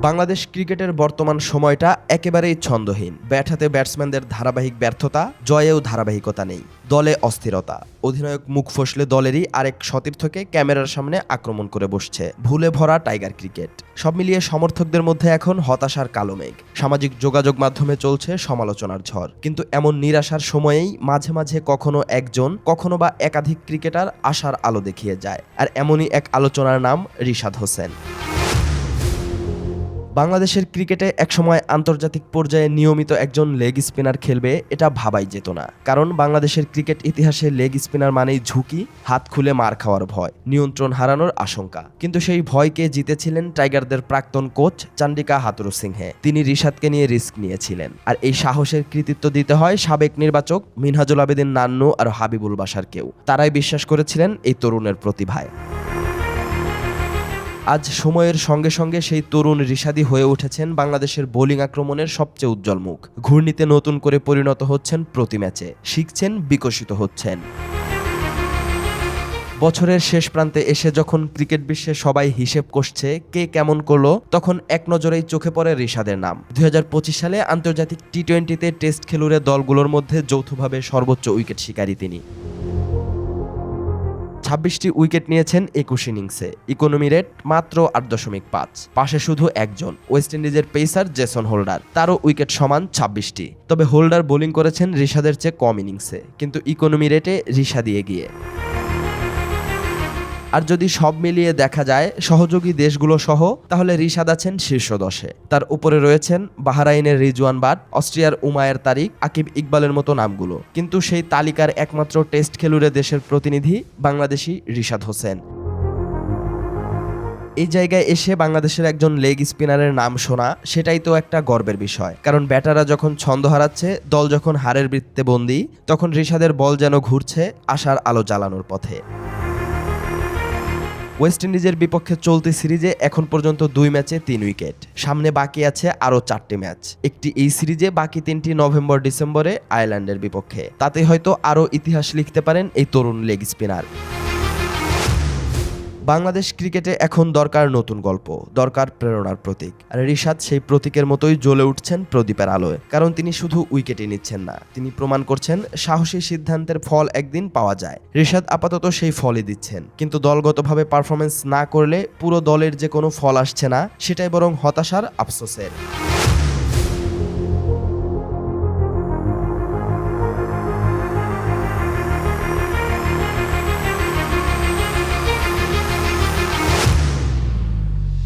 বাংলাদেশ ক্রিকেটের বর্তমান সময়টা একেবারেই ছন্দহীন। ব্যাট হাতে ব্যাটসম্যানদের ধারাবাহিক ব্যর্থতা, জয়েও ধারাবাহিকতা নেই। দলে অস্থিরতা। অধিনায়ক মুখ ফসলে দলেরই আরেক সতীর্থকে ক্যামেরার সামনে আক্রমণ করে বসছে। ভুলে ভরা টাইগার ক্রিকেট। সব মিলিয়ে সমর্থকদের মধ্যে এখন হতাশার কালো মেঘ। সামাজিক যোগাযোগ মাধ্যমে চলছে সমালোচনার ঝড়। কিন্তু এমন নিরাশার সময়েই মাঝে মাঝে কখনো একজন, কখনো বা একাধিক ক্রিকেটার আশার আলো দেখিয়ে যায়। আর এমনই এক আলোচনার নাম রিশাদ হোসেন। বাংলাদেশের ক্রিকেটে একসময় আন্তর্জাতিক পর্যায়ে নিয়মিত একজন লেগ স্পিনার খেলবে, এটা ভাবাই যেত না। কারণ বাংলাদেশের ক্রিকেট ইতিহাসে লেগ স্পিনার মানেই ঝুঁকি, হাত খুলে মার খাওয়ার ভয়, নিয়ন্ত্রণ হারানোর আশঙ্কা। কিন্তু সেই ভয়কে জিতেছিলেন টাইগারদের প্রাক্তন কোচ চান্ডিকা হাতুরু সিংহে তিনি রিশাদকে নিয়ে রিস্ক নিয়েছিলেন। আর এই সাহসের কৃতিত্ব দিতে হয় সাবেক নির্বাচক মিনহাজুল আবেদিন নান্নু আর হাবিবুল বাসারকেও তারাই বিশ্বাস করেছিলেন এই তরুণের প্রতিভায়। আজ সময়ের সঙ্গে সঙ্গে সেই তরুণ রিশাদি হয়ে উঠেছেন বাংলাদেশের বোলিং আক্রমণের সবচেয়ে উজ্জ্বল মুখ। ঘূর্ণিতে নতুন করে পরিণত হচ্ছেন প্রতি ম্যাচে। শিখছেন, বিকশিত হচ্ছেন। বছরের শেষ প্রান্তে এসে যখন ক্রিকেট বিশ্বে সবাই হিসেব কষছে কে কেমন করল, তখন এক নজরেই চোখে পড়ে রিশাদের নাম। দুই হাজার পঁচিশ সালে আন্তর্জাতিক টি টোয়েন্টিতে টেস্ট খেলুড়ে দলগুলোর মধ্যে যৌথভাবে সর্বোচ্চ উইকেট শিকারী তিনি। ছাব্বিশটি উইকেট নিয়েছেন একুশ ইনিংসে। ইকোনমি রেট মাত্র আট দশমিক পাঁচ। পাশে শুধু একজন, ওয়েস্ট ইন্ডিজের পেসার জেসন হোল্ডার। তারও উইকেট সমান ছাব্বিশটি। তবে হোল্ডার বোলিং করেছেন রিশাদের চেয়ে কম ইনিংসে। কিন্তু ইকোনমি রেটে রিশাদি এগিয়ে আর যদি সব মিলিয়ে দেখা যায়, সহযোগী দেশগুলো সহ, তাহলে রিশাদ আছেন শীর্ষ দশে তার উপরে রয়েছেন বাহারাইনের রিজওয়ান বাট, অস্ট্রিয়ার উমায়ের তারিক, আকিব ইকবালের মতো নামগুলো। কিন্তু সেই তালিকার একমাত্র টেস্ট খেলুড়ে দেশের প্রতিনিধি বাংলাদেশি রিশাদ হোসেন। এই জায়গায় এসে বাংলাদেশের একজন লেগ স্পিনারের নাম শোনা, সেটাই তো একটা গর্বের বিষয়। কারণ ব্যাটাররা যখন ছন্দ হারাচ্ছে, দল যখন হারের বৃত্তে বন্দি, তখন রিশাদের বল যেন ঘুরছে আশার আলো জ্বালানোর পথে। ওয়েস্ট ইন্ডিজের বিপক্ষে চলতি সিরিজে এখন পর্যন্ত দুই ম্যাচে তিন উইকেট। সামনে বাকি আছে আরও চারটি ম্যাচ। একটি এই সিরিজে বাকি তিনটি নভেম্বর ডিসেম্বরে আয়ারল্যান্ডের বিপক্ষে। তাতে হয়তো আরও ইতিহাস লিখতে পারেন এই তরুণ লেগ স্পিনার। বাংলাদেশ ক্রিকেটে এখন দরকার নতুন গল্প, দরকার প্রেরণার প্রতীক। আর রিশাদ সেই প্রতীকের মতোই জ্বলে উঠছেন প্রদীপের আলোয়, কারণ তিনি শুধু উইকেটে নিচ্ছেন না, তিনি প্রমাণ করছেন সাহসী সিদ্ধান্তের ফল একদিন পাওয়া যায়। রিশাদ আপাতত সেই ফলই দিচ্ছেন, কিন্তু দলগতভাবে পারফরমেন্স না করলে পুরো দলের যে কোনো ফল আসছে না, সেটাই বরং হতাশার আফসোসের।